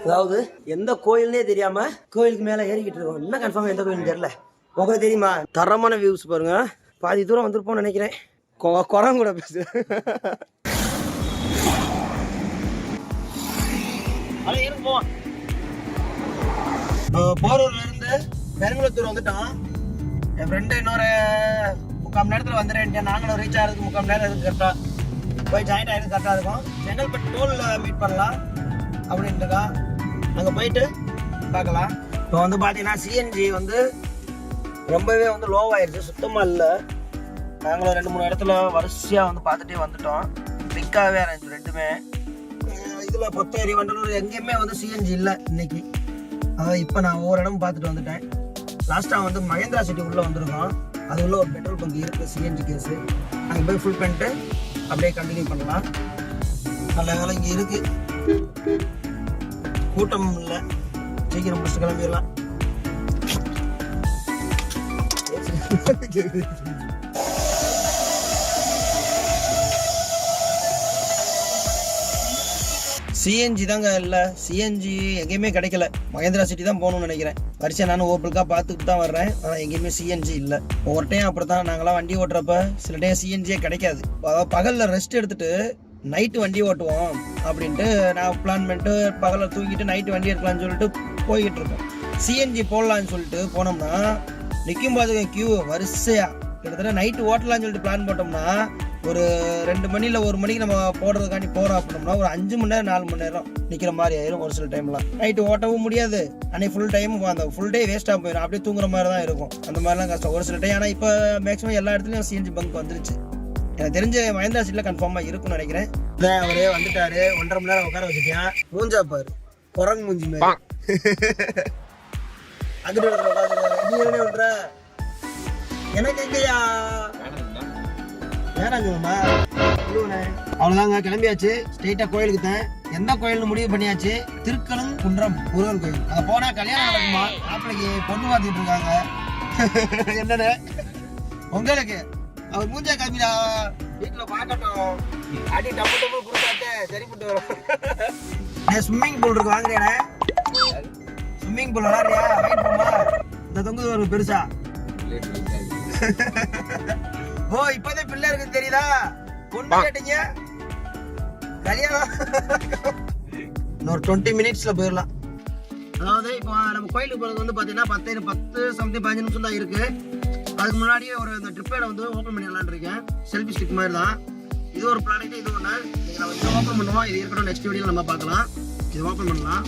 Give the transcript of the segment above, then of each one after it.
அதாவது எந்த கோயில்னே தெரியாம கோயிலுக்கு மேல ஏறிக்கிட்டு இருக்கோம். என்ன கன்ஃபார்ம் எந்த கோயில்னு தெரியல. உங்களுக்கு தெரியுமா? தரமான வியூஸ் பாருங்க. பாதி தூரம் வந்திருப்போம்னு நினைக்கிறேன். கொ- குரங்கு கூட பேசு. போரூர்ல இருந்து பெருங்குளத்தூர் வந்துட்டோம் என் ஃப்ரெண்டு இன்னொரு முக்கால் மணி நேரத்தில் வந்துடுறேன் நாங்களும் ரீச் ஆகிறதுக்கு முக்கால் மணி நேரம் இருக்கு கரெக்டாக போய் ஜாயின் ஆகிடுது கரெக்டாக இருக்கும். செங்கல்பட்டு டோலில் மீட் பண்ணலாம். அப்படின்னு இருக்கா அங்கே போயிட்டு பார்க்கலாம். இப்போ வந்து பார்த்தீங்கன்னா சிஎன்ஜி வந்து ரொம்பவே வந்து லோவாயிருச்சு சுத்தமாக இல்லை. நாங்களும் ரெண்டு மூணு இடத்துல வரிசையாக வந்து பார்த்துட்டே வந்துட்டோம். பிக்காகவே இருந்துச்சு ரெண்டுமே. இதில் பொத்தேரி வண்டலூர் எங்கேயுமே வந்து சிஎன்ஜி இல்லை இன்னைக்கு. அதாவது இப்போ நான் ஒவ்வொரு இடமும் பார்த்துட்டு வந்துட்டேன். லாஸ்ட்டாக வந்து மகேந்திரா சிட்டி உள்ளே வந்திருக்கோம். அது உள்ள ஒரு பெட்ரோல் பங்க் இருக்குது சிஎன்ஜி கேஸு அங்கே போய் ஃபுல் பண்ணிட்டு அப்படியே கண்டினியூ பண்ணலாம். நல்ல வேலை இங்கே இருக்குது கூட்டம் இல்லை. சீக்கிரம் முடிச்சுட்டு கிளம்பிடலாம். சிஎன்ஜி தாங்க இல்லை. சிஎன்ஜி எங்கேயுமே கிடைக்கல. மகேந்திரா சிட்டி தான் போகணும்னு நினைக்கிறேன். வரிசை நானும் ஒவ்வொருக்கா பார்த்துட்டு தான் வர்றேன். ஆனால் எங்கேயுமே சிஎன்ஜி இல்லை. ஒவ்வொரு டைம் அப்படி தான் நாங்களாம் வண்டி ஓட்டுறப்ப சில டைம் சிஎன்ஜியே கிடைக்காது. அதாவது பகலில் ரெஸ்ட் எடுத்துட்டு நைட்டு வண்டி ஓட்டுவோம் அப்படின்ட்டு நான் பிளான் பண்ணிட்டு பகலில் தூங்கிட்டு நைட்டு வண்டி எடுக்கலாம்னு சொல்லிட்டு போய்கிட்டு இருக்கோம். சிஎன்ஜி போடலான்னு சொல்லிட்டு போனோம்னா நிற்கும் போது கியூ வரிசையாக கிட்டத்தட்ட நைட்டு ஓட்டலாம்னு சொல்லிட்டு பிளான் போட்டோம்னா ஒரு ரெண்டு மணியில் ஒரு மணிக்கு நம்ம போடுறதுக்காண்டி போகிறோம் அப்படின்னோம்னா ஒரு அஞ்சு மணி நேரம் நாலு மணி நேரம் நிற்கிற மாதிரி ஆயிரும் ஒரு சில டைம்லாம் நைட்டு ஓட்டவும் முடியாது. அன்னைக்கு ஃபுல் டைம் அந்த ஃபுல் டே வேஸ்ட்டாக போயிடும் அப்படியே தூங்குற மாதிரி தான் இருக்கும். அந்த மாதிரிலாம் கஷ்டம். ஒரு சில டைம் ஆனால் இப்போ மேக்ஸிமம் எல்லா இடத்துலையும் சிஎன்ஜி பங்க் வந்துருச்சு. எனக்கு தெரிஞ்ச மஹேந்திரா சீட்டில் கன்ஃபார்மாக இருக்கும்னு நினைக்கிறேன். அவரே வந்துட்டாரு. ஒன்றரை மணி நேரம் உட்கார வச்சுட்டேன் மூஞ்சா பாரு. குரங்கு மூஞ்சி மாதிரி. அங்கிட்டு நீ என்ன பண்ற எனக்கு எங்கயா? வேணாங்கம்மா அவ்வளோதாங்க கிளம்பியாச்சு. ஸ்ட்ரெயிட்டாக கோயிலுக்கு தான் எந்த கோயில்னு முடிவு பண்ணியாச்சு? திருக்கலும் குன்றம் முருகன் கோயில். அங்கே போனால் கல்யாணம் நடக்குமா? மாப்பிளைக்கு பொண்ணு பார்த்துட்டு இருக்காங்க. என்னன்னு? உங்களுக்கு. அவர் மூஞ்சா காமிடா. வீட்டில் பார்க்கட்டும். அடி டப்பு டப்பு கொடுத்தாத்தே சரிப்பட்டு வரும் ஸ்விம்மிங் பூல் இருக்கு வாங்குறேனே ஸ்விம்மிங் பூல் விளாடுறியா வெயிட் போமா இந்த தொங்குது ஒரு பெருசா. ஓ இப்பதான் பிள்ளை இருக்கு தெரியுதா? பொண்ணு கேட்டீங்க? கல்யாணம். இன்னொரு டுவெண்ட்டி மினிட்ஸ்ல போயிடலாம். அதாவது இப்போ நம்ம கோயிலுக்கு போகிறது வந்து பார்த்தீங்கன்னா பத்து பத்து சம்திங் பதினஞ்சு நிமிஷம் தான் இருக்கு. அதுக்கு முன்னாடியே ஒரு இந்த ட்ரிப்பேட வந்து ஓப்பன் பண்ணிடலான் இருக்கேன். செல்ஃபி ஸ்டிக் மாதிரி தான் இது ஒரு ப்ராடக்ட் இது ஒன்று நீங்கள் நம்ம இதை ஓப்பன் பண்ணுவோம். இது இருக்கட்டும் நெக்ஸ்ட் வீடியோ நம்ம பார்க்கலாம். இது ஓப்பன் பண்ணலாம்.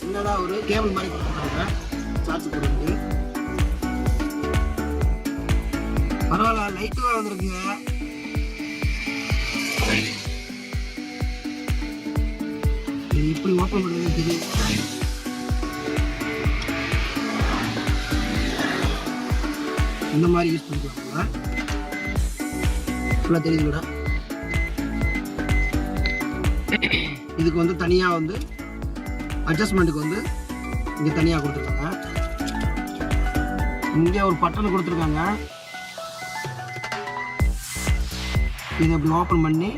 சின்னதாக ஒரு கேபிள் மாதிரி கொடுத்துருக்காங்க. சார்ஜ் போடுறது. பரவாயில்ல லைட்டாக வந்திருக்குங்க. இப்படி ஓப்பன் பண்ணுறது தெரியும். இந்த மாதிரி யூஸ் பண்ணிக்கலாம் ஃபுல்லாக தெரியுது இதுக்கு வந்து தனியாக வந்து அட்ஜஸ்ட்மெண்ட்டுக்கு வந்து இங்கே தனியாக கொடுத்துருக்காங்க. இங்கே ஒரு பட்டன் கொடுத்துருக்காங்க. இதை இப்படி ஓப்பன் பண்ணி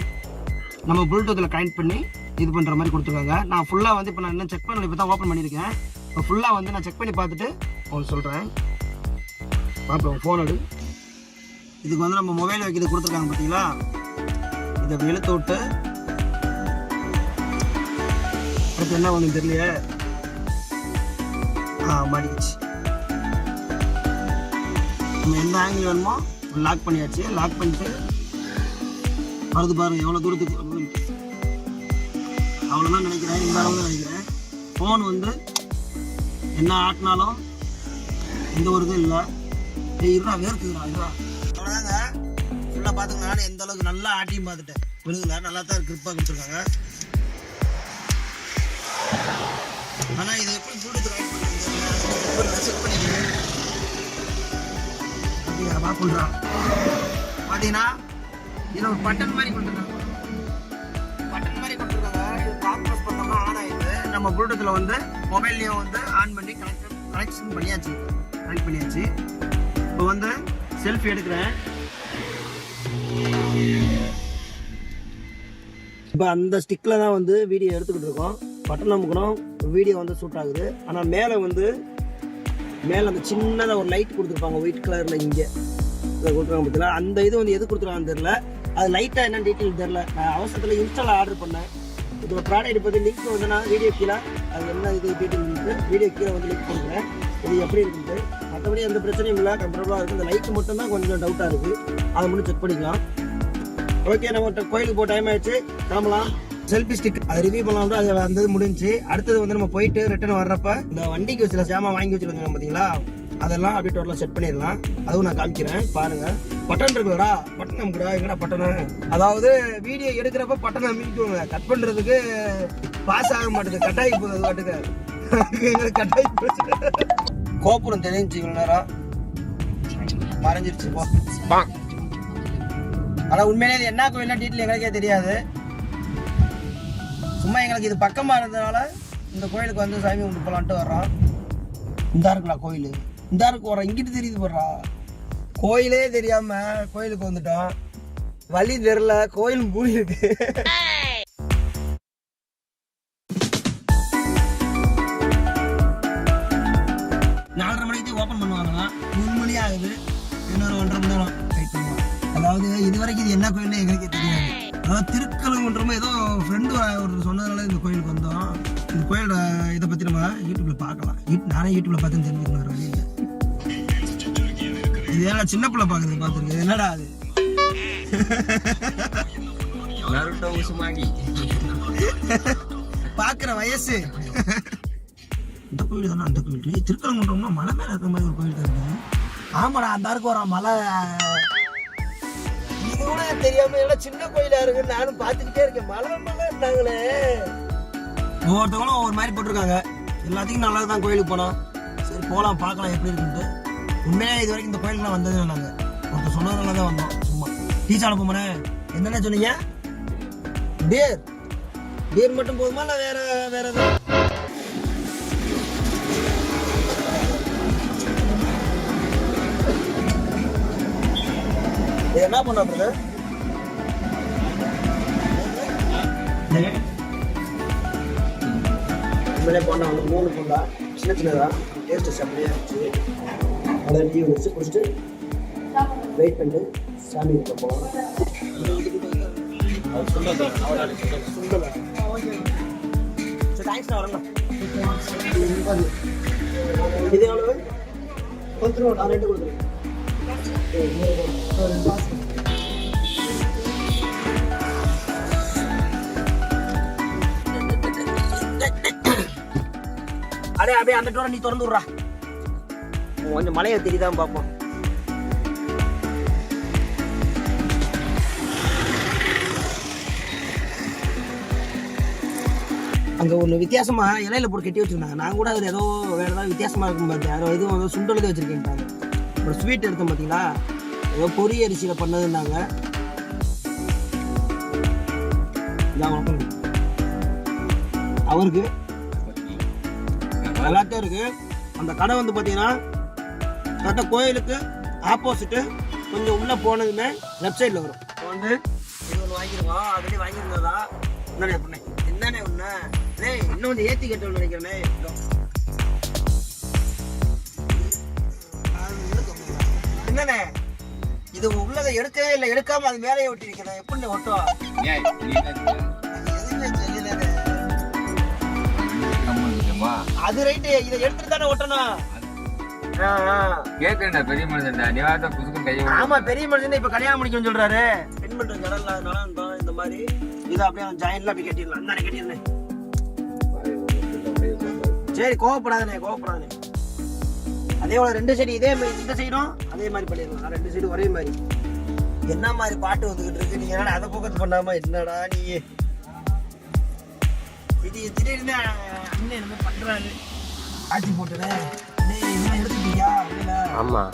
நம்ம ப்ளூடூத்தில் கனெக்ட் பண்ணி இது பண்ணுற மாதிரி கொடுத்துருக்காங்க நான் ஃபுல்லாக வந்து இப்போ நான் இன்னும் செக் பண்ணல இப்போ தான் ஓப்பன் பண்ணியிருக்கேன். இப்போ ஃபுல்லாக வந்து நான் செக் பண்ணி பார்த்துட்டு உங்களுக்கு சொல்கிறேன் பார்ப்போம் ஃபோன் எடு. இதுக்கு வந்து நம்ம மொபைல் வைக்கிறது கொடுத்துருக்காங்க பார்த்தீங்களா இதை இப்படி இழுத்து விட்டு அடுத்து என்ன ஒன்று தெரியலையே? ஆ மாட்டிக்கிச்சு. நம்ம எந்த ஆங்கிள் வேணுமோ லாக் பண்ணியாச்சு. லாக் பண்ணிட்டு வருது பாருங்கள் எவ்வளோ தூரத்துக்கு அவ்வளோதான் நினைக்கிறேன் இந்த அளவு தான் நினைக்கிறேன். ஃபோன் வந்து என்ன ஆட்டினாலும் எந்த ஒரு இதுவும் இல்லை. ஏய் இருடா வேர்க்குதுடா இருடா. அவ்வளோதாங்க ஃபுல்லாக பார்த்துங்க நானும் எந்த அளவுக்கு நல்லா ஆட்டியும் பார்த்துட்டேன். விழுதுல நல்லா தான் கிரிப்பாக கொடுத்துருக்காங்க. ஆனால் இது எப்படி ப்ளூடூத் கனெக்ட் பண்ணுறது செக் பண்ணிக்கிறேன். பார்த்தீங்கன்னா இதில் ஒரு பட்டன் மாதிரி கொடுத்துருக்காங்க. பட்டன் மாதிரி கொடுத்துருக்காங்க. இது டாப் ப்ரெஸ் பண்ணோம்னா ஆன் ஆயிடுது. நம்ம ப்ளூடூத்தில் வந்து மொபைல்லையும் வந்து ஆன் பண்ணி கனெக்ட் கனெக்ஷன் பண்ணியாச்சு. கனெக்ட் பண்ணியாச்சு. இப்போ வந்து செல்ஃபி எடுக்கிறேன். இப்போ அந்த ஸ்டிக்கில் தான் வந்து வீடியோ எடுத்துக்கிட்டு இருக்கோம். பட்டன் அமுக்கணும் வீடியோ வந்து ஷூட் ஆகுது. ஆனால் மேலே வந்து மேலே அந்த சின்னதாக ஒரு லைட் கொடுத்துருப்பாங்க. ஒயிட் கலரில் இங்கே. கொடுத்துருக்காங்க பார்த்தீங்களா அந்த இது வந்து எது கொடுத்துருக்காங்கன்னு தெரில அது லைட்டாக என்ன டீட்டெயில் தெரில நான் அவசரத்தில் இன்ஸ்டால் ஆர்டர் பண்ணேன். இதோட ப்ராடக்ட் பற்றி லிங்க் வந்து நான் வீடியோ கீழே அது என்ன இது டீட்டெயில் இருக்குது வீடியோ கீழே வந்து லிங்க் பண்ணுறேன் இது எப்படி இருக்குது மற்றபடி எந்த பிரச்சனையும் இல்லை கம்ஃபர்டபுளாக இருக்குது இந்த லைட்டு மட்டும் தான் கொஞ்சம் டவுட்டாக இருக்குது அதை மட்டும் செக் பண்ணிக்கலாம். ஓகே நம்ம கோயிலுக்கு போக டைம் ஆயிடுச்சு. கிளம்பலாம். செல்ஃபி ஸ்டிக் அதை ரிவ்யூ பண்ணலாம் அது அந்த முடிஞ்சு. அடுத்தது வந்து நம்ம போயிட்டு ரிட்டர்ன் வர்றப்ப இந்த வண்டிக்கு சில சாமான் வாங்கி வச்சிருந்தோம் பார்த்தீங்களா அதெல்லாம் அப்படியே டோட்டலாக செட் பண்ணிடலாம். அதுவும் நான் காமிக்கிறேன். பாருங்க. பட்டன் இருக்குடா பட்டன் நமக்குடா எங்கடா பட்டனு அதாவது வீடியோ எடுக்கிறப்ப பட்டனை அமைக்குவாங்க கட் பண்றதுக்கு பாஸ் ஆக மாட்டேது. கட்டாயி போகுது பாட்டுக்கு. எங்களுக்கு கட்டாயி போச்சு. கோபுரம் தெரிஞ்சு இவ்வளோ நேரம். மறைஞ்சிருச்சு போ. ஆனா உண்மையிலே இது என்ன கோயில்னா டீட்டெயில் எங்களுக்கே தெரியாது. சும்மா எங்களுக்கு இது பக்கமா இருந்ததுனால இந்த கோயிலுக்கு வந்து சாமி கும்பிட்டு போலான்ட்டு வர்றோம். இந்த இருக்கலாம் கோயில். இந்த இருக்கு வரோம் இங்கிட்டு தெரியுது போடுறா. கோயிலே தெரியாம கோயிலுக்கு வந்துட்டோம். வழி தெரில கோயில் மூடி இருக்கு. நாலரை மணிக்கு ஓப்பன் பண்ணுவாங்க மூணு மணி ஆகுது. இன்னொரு ஒன்றரை மணி நேரம் வெயிட் பண்ணுவோம். அதாவது இது வரைக்கும் இது என்ன கோயில்னு எங்களுக்கே தெரியாது. அதாவது திருக்கலங்குன்றமோ ஏதோ ஃப்ரெண்டு ஒரு சொன்னதுனால இந்த கோயிலுக்கு வந்தோம். இந்த கோயிலோட இதை பற்றி நம்ம யூடியூப்ல பார்க்கலாம். யூ- நானே யூடியூப்ல பார்த்து தெரிஞ்சுக்கணும் வேறு வழி இல்லை. இது ஏன்னா சின்ன பிள்ளை பார்க்குறது பார்த்துருக்கு என்னடா அது? நருட்டோ உசுமாகி பார்க்குற வயசு. இந்த கோயில் தானே அந்த கோயில் ஏய், திருக்கலங்குன்றம்னா மலை மேலே இருக்கிற மாதிரி ஒரு கோயில் தான்? இருக்கு ஆமாடா அந்த இருக்கு வரான் மலை. இது கூட தெரியாம எல்லாம் சின்ன கோயிலா இருக்குன்னு நானும் பார்த்துக்கிட்டே இருக்கேன். மலை மலை இருந்தாங்களே. ஒவ்வொருத்தவங்களும் ஒவ்வொரு மாதிரி போட்டிருக்காங்க. எல்லாத்துக்கும் நல்லது தான் கோயிலுக்கு போனோம் சரி போகலாம் பார்க்கலாம் எப்படி இருக்குன்ட்டு. உண்மையாக இது வரைக்கும் இந்த கோயிலுக்குலாம் வந்ததே நாங்கள் ஒருத்தர் சொன்னதுனால தான் வந்தோம். சும்மா. டீச்சர் அனுப்புமனே என்னென்ன சொன்னீங்க? பேர். பேர் மட்டும் போதுமா இல்லை வேற வேற எதுவும்? என்ன பண்ண பிரதர் உண்மையிலே வந்து மூணு போண்டா சின்ன சின்னதா? டேஸ்ட் அப்படியே இருந்துச்சு. அதை டீ வச்சு குடிச்சிட்டு வெயிட் பண்ணிட்டு சாமி கிட்ட போகலாம் சுண்டலா தேங்க்ஸ் நான் வரேன் இது எவ்வளவு? பத்து ரூபா நான் ரெண்டு கொடுத்துருக்கேன் அப்படியே அந்த டோரை நீ திறந்து விட்றா. கொஞ்சம் மலையை தெரியுதான் பார்ப்போம். அங்கே ஒன்று வித்தியாசமா இலையில போட்டு கட்டி வச்சிருந்தாங்க. நான் கூட அதில் ஏதோ வேற ஏதாவது வித்தியாசமா இருக்கும் பார்த்தேன் யாரோ எதுவும் வந்து சுண்டல் வச்சிருக்கேன்ட்டாங்க. ஒரு ஸ்வீட் எடுத்தோம் பார்த்தீங்களா ஏதோ பொரி அரிசியில் பண்ணதுன்னாங்க. இதான். அவருக்கு எல்லாத்தையும் இருக்கு. அந்த கடை வந்து பார்த்தீங்கன்னா கரெக்டாக கோயிலுக்கு ஆப்போசிட்டு கொஞ்சம் உள்ளே போனதுமே லெஃப்ட் சைடில் வரும். இப்போ வந்து இது ஒன்று வாங்கிருக்கோம். ஆல்ரெடி வாங்கியிருந்ததா? என்னடே பண்ணேன் என்னடே ஒன்று டேய் இன்னும் கொஞ்சம் ஏற்றி கட்டணும்னு நினைக்கிறேனே. என்னண்ணே? இது உள்ளதை எடுக்கவே இல்லை. எடுக்காம அது மேலேயே ஒட்டி வைக்கிறேன் எப்படி கம்மா அது ரைட்டு இதை எடுத்துட்டு தானே ஒட்டணும். ஆ, ஆ. கேக்குறேன்டா பெரிய மனுஷன்டா. நீ வார்த்தை புதுக்கும் கையை. ஆமா பெரிய மனுஷன் இப்ப கல்யாணம் முடிக்கணும்னு சொல்றாரு. பெண் பண்ற கடல் இல்லாதனால இந்த- மாதிரி இதை அப்படியே ஜாயின்ல அப்படி கட்டிடலாம். இந்தானே கட்டிடுறேன் சரி கோவப்படாதண்ணே கோவப்படாதண்ணே. அதே போல ரெண்டு சைடு இதே மாதிரி இந்த சைடும் அதே மாதிரி பண்ணிடலாம். ரெண்டு சைடும் ஒரே மாதிரி. என்ன மாதிரி பாட்டு வந்துகிட்டு இருக்கு? நீங்க என்னடா அதை ஃபோக்கஸ் பண்ணாம என்னடா நீ? இது திடீர்னு அண்ணன் என்ன பண்றாரு. ஆட்சி போட்டுறேன் டேய் ஆமாம்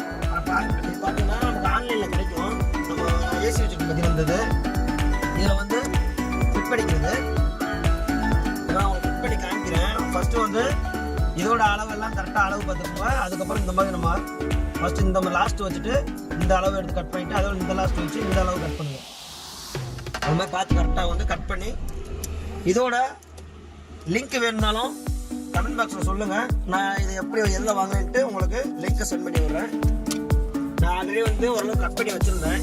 எடுத்துட்டீங்களா பார்த்தீங்கன்னா நமக்கு ஆன்லைனில் கிடைக்கும் நம்ம ஏசி வச்சுட்டு பற்றி இருந்தது இதில் வந்து ஃபிட் பண்ணிக்கிறது நான் ஃபிட் பண்ணி காமிக்கிறேன் ஃபர்ஸ்ட் வந்து இதோட அளவெல்லாம் கரெக்டாக அளவு பார்த்துக்கோங்க அதுக்கப்புறம் இந்த மாதிரி நம்ம ஃபர்ஸ்ட் இந்த மாதிரி லாஸ்ட் வச்சுட்டு இந்த அளவு எடுத்து கட் பண்ணிட்டு அதோட இந்த லாஸ்ட் வச்சு இந்த அளவு கட் பண்ணுவோம் அது மாதிரி பார்த்து கரெக்டாக வந்து கட் பண்ணி இதோட லிங்க் வேணும்னாலும் கமெண்ட் பாக்ஸில் சொல்லுங்கள் நான் இதை எப்படி எதில் வாங்குறேன்ட்டு உங்களுக்கு லிங்க்கை சென்ட் பண்ணி விடுறேன். நான் ஆல்ரெடி வந்து ஓரளவு கட் பண்ணி வச்சுருந்தேன்.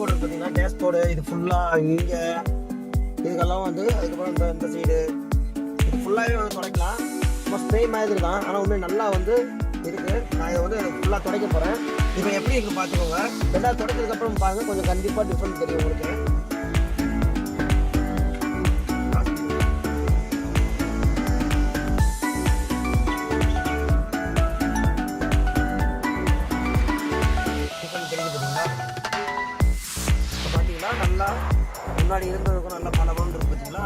டேஷ்போர்ட் இருக்கு பார்த்தீங்கன்னா டேஷ்போர்டு இது ஃபுல்லாக இங்கே. இதுக்கெல்லாம் வந்து அதுக்கப்புறம் இந்த இந்த சைடு இது ஃபுல்லாகவே வந்து துடைக்கலாம். சும்மா ஸ்ப்ரே மாதிரி தான் ஆனால் உண்மையை நல்லா வந்து இருக்குது நான் இதை வந்து ஃபுல்லாக துடைக்க போகிறேன் இப்போ எப்படி இருக்குது பார்த்துக்கோங்க. ரெண்டாவது துடைச்சதுக்கப்புறம் பாருங்கள் கொஞ்சம் கண்டிப்பாக டிஃப்ரெண்ட் தெரியும் உங்களுக்கு. முன்னாடி இருந்ததுக்கும் நல்லா பல இருக்கு பார்த்தீங்களா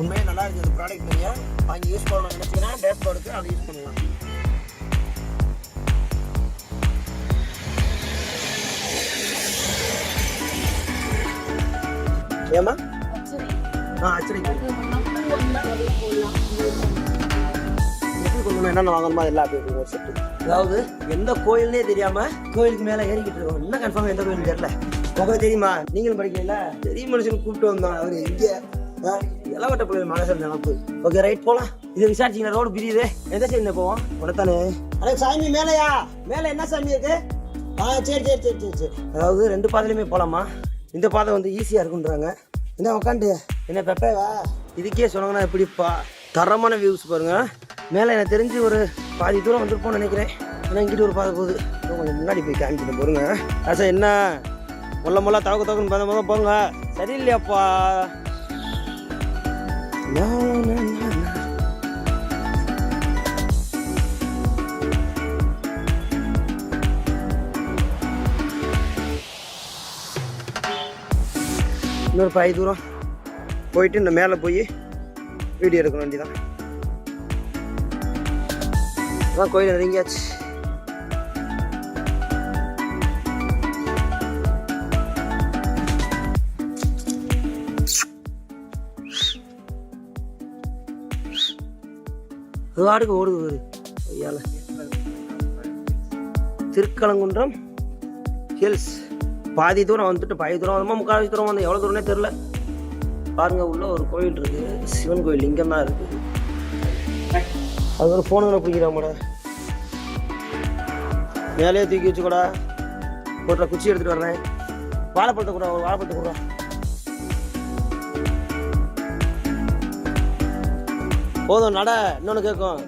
உண்மையே நல்லா இருக்குது இந்த ப்ராடக்ட் நீங்கள் வாங்கி யூஸ் பண்ணணும் நினச்சிங்கன்னா டேஷ்போர்டுக்கு அதை யூஸ் பண்ணலாம். ஏமா ஆ சரி எப்படி கொண்டு என்னென்ன வாங்கணுமா அதெல்லாம் ஒரு செட்டு அதாவது எந்த கோயில்னே தெரியாமல் கோயிலுக்கு மேலே ஏறிக்கிட்டு இருக்கோம். என்ன கன்ஃபார்ம் எந்த கோயில் தெரியல. உங்களுக்கு தெரியுமா? நீங்களும் படிக்கல பெரிய மனுஷன் கூப்பிட்டு வந்தோம் அவர் எங்க இளவட்ட கோயில் மனசில் நினப்பு. ஓகே ரைட் போலாம். இது விசாரிச்சிங்கன்னா ரோடு பிரியுது. எந்த சைடில் போவோம்? உடத்தானே அடே சாமி மேலையா? மேலே என்ன சாமி இருக்கு ஆ சரி சரி சரி சரி சரி. அதாவது ரெண்டு பாதையிலுமே போகலாமா இந்த பாதை வந்து ஈஸியாக இருக்குன்றாங்க என்ன உக்காண்டு. என்ன பெப்பேவா? இதுக்கே சொன்னாங்கன்னா எப்படிப்பா? தரமான வியூஸ் பாருங்க. மேலே எனக்கு தெரிஞ்சு ஒரு பாதி தூரம் வந்துருப்போம்னு நினைக்கிறேன். ஏன்னா இங்கிட்டு ஒரு பாதை போகுது. கொஞ்சம் முன்னாடி போய் காமிக்கிட்டு போருங்க ஆசா என்ன? முள்ள முள்ள தவக்கு தவக்குன்னு பார்த்த போதும் போங்க. சரியில்லையாப்பா. இன்னொரு பாய் தூரம் போயிட்டு இந்த மேலே போய் வீடியோ எடுக்க வேண்டியதான் அதான் கோயில் நெருங்கியாச்சு அது வாடுக்கு ஓடுது பாரு ஐயால. திருக்கலங்குன்றம் ஹில்ஸ் பாதி தூரம் வந்துட்டு பாதி தூரம் வந்தோமா முக்கால்வாசி தூரம் வந்து எவ்வளோ தூரம்னே தெரில பாருங்க உள்ள ஒரு கோயில் இருக்கு. சிவன் கோயில் லிங்கம் தான் இருக்கு. அது ஒரு ஃபோனு பிடிக்கிறாமடா. மேலேயே தூக்கி வச்சுக்கூடா. ஒரு குச்சி எடுத்துகிட்டு வர்றேன். வாழைப்பழத்தை கூட ஒரு வாழைப்பழத்தை கூட. போதும் நட இன்னொன்று கேட்கும்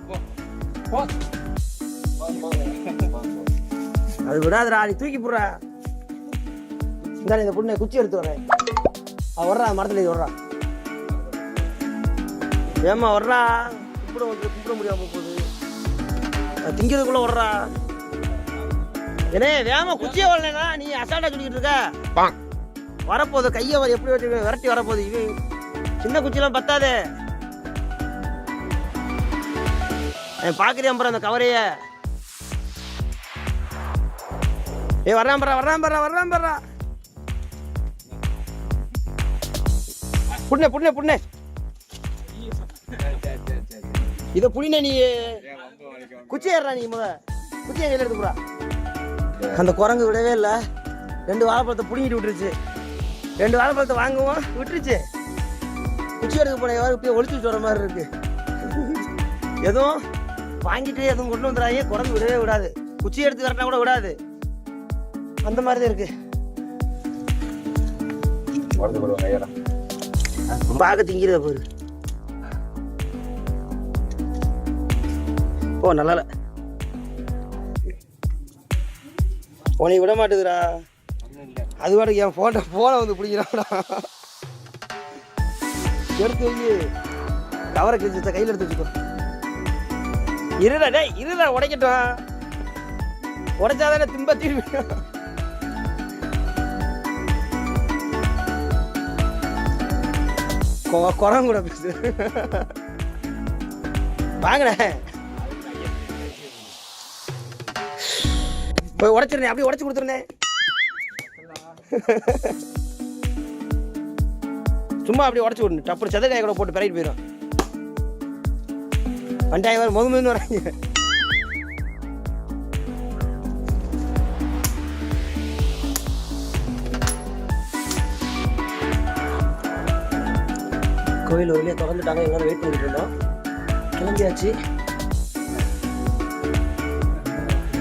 அது விடாதுடா நீ தூக்கி போடுறா. இந்த இந்த பொண்ணு குச்சி எடுத்து வரேன் அவ வர்றா மரத்துல இது வர்றா. ஏமா வர்றா. கும்பிட வந்து கும்பிட முடியாம போகுது. திங்கிறதுக்குள்ள வர்றா. ஏனே வேம குச்சியை வரலனா நீ அசால்ட்டா சொல்லிட்டு இருக்க. வரப்போகுது கையை வர எப்படி வச்சு விரட்டி வரப்போகுது. இவன் சின்ன குச்சிலாம் பத்தாதே. பார்க்குறியா அப்புறம் அந்த கவரைய. ஏ வர்றான் பரா வர்றான் பரா வர்றான் பரா புண்ணே புண்ணே புண்ணே. இதை புடினே நீ குச்சி ஏறா நீ முத. குச்சி கையில் எடுத்து அந்த குரங்கு விடவே இல்லை. ரெண்டு வாழைப்பழத்தை புடிங்கிட்டு விட்டுருச்சு. ரெண்டு வாழைப்பழத்தை வாங்குவோம் விட்டுருச்சு. குச்சி எடுக்க போன எவ்வளோ இப்படியே ஒளிச்சு வர மாதிரி இருக்கு. எதுவும்? வாங்கிட்டு எதுவும் கொண்டு வந்துடாங்க குரங்கு விடவே விடாது. குச்சி எடுத்து வரட்டா கூட விடாது. அந்த மாதிரி தான் இருக்கு பார்க்க திங்கிறத பாரு. ஓ நல்லா. உன்னை விட மாட்டேதுடா. அது பாட்டுக்கு என் ஃபோனை ஃபோனை வந்து பிடிக்கிறாடா எடுத்து வை. கவரை கிழிச்சு கையில் எடுத்து வச்சுக்கோ. இருடா டேய் இருடா உடைக்கட்டும் உடைச்சாதானே திம்ப தீர்வு குரம் கூட பேசு. வாங்கினேன் போய் உடைச்சிருந்தேன் அப்படியே உடைச்சு கொடுத்துருந்தேன். சும்மா அப்படி உடச்சி விடணும். டப்புனு செதக்காய் கூட போட்டு பிறகு போயிடும் வண்டாயம் வர முக வராங்க. கோயில் ஒரு வழியாக திறந்துட்டாங்க எல்லாரும் வெயிட் பண்ணிட்டு இருந்தோம். கிளம்பியாச்சு.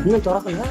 இன்னும் திறக்கல?